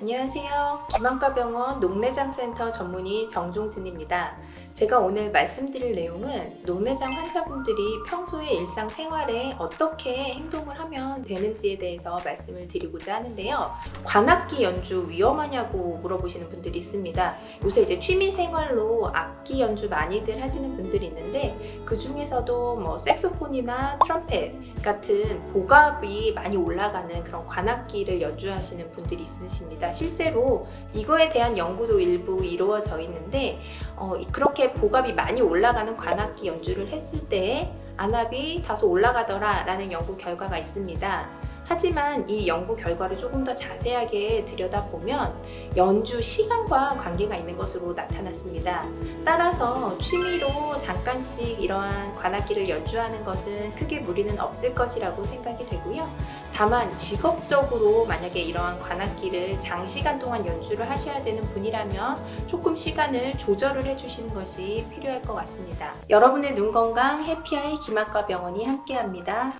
안녕하세요. 김한과병원 녹내장센터 전문의 정종진입니다. 제가 오늘 말씀드릴 내용은 녹내장 환자분들이 평소에 일상생활에 어떻게 행동을 하면 되는지에 대해서 말씀을 드리고자 하는데요. 관악기 연주 위험하냐고 물어보시는 분들이 있습니다. 요새 이제 취미생활로 악기 연주 많이들 하시는 분들이 있는데 그 중에서도 뭐 색소폰이나 트럼펫 같은 보갑이 많이 올라가는 그런 관악기를 연주하시는 분들이 있으십니다. 실제로 이거에 대한 연구도 일부 이루어져 있는데 어, 이- 그렇게 보갑이 많이 올라가는 관악기 연주를 했을 때 안압이 다소 올라가더라 라는 연구 결과가 있습니다. 하지만 이 연구 결과를 조금 더 자세하게 들여다보면 연주 시간과 관계가 있는 것으로 나타났습니다. 따라서 취미로 잠깐씩 이러한 관악기를 연주하는 것은 크게 무리는 없을 것이라고 생각이 되고요. 다만 직업적으로 만약에 이러한 관악기를 장시간 동안 연주를 하셔야 되는 분이라면 조금 시간을 조절을 해주시는 것이 필요할 것 같습니다. 여러분의 눈 건강 해피아이 김학과 병원이 함께합니다.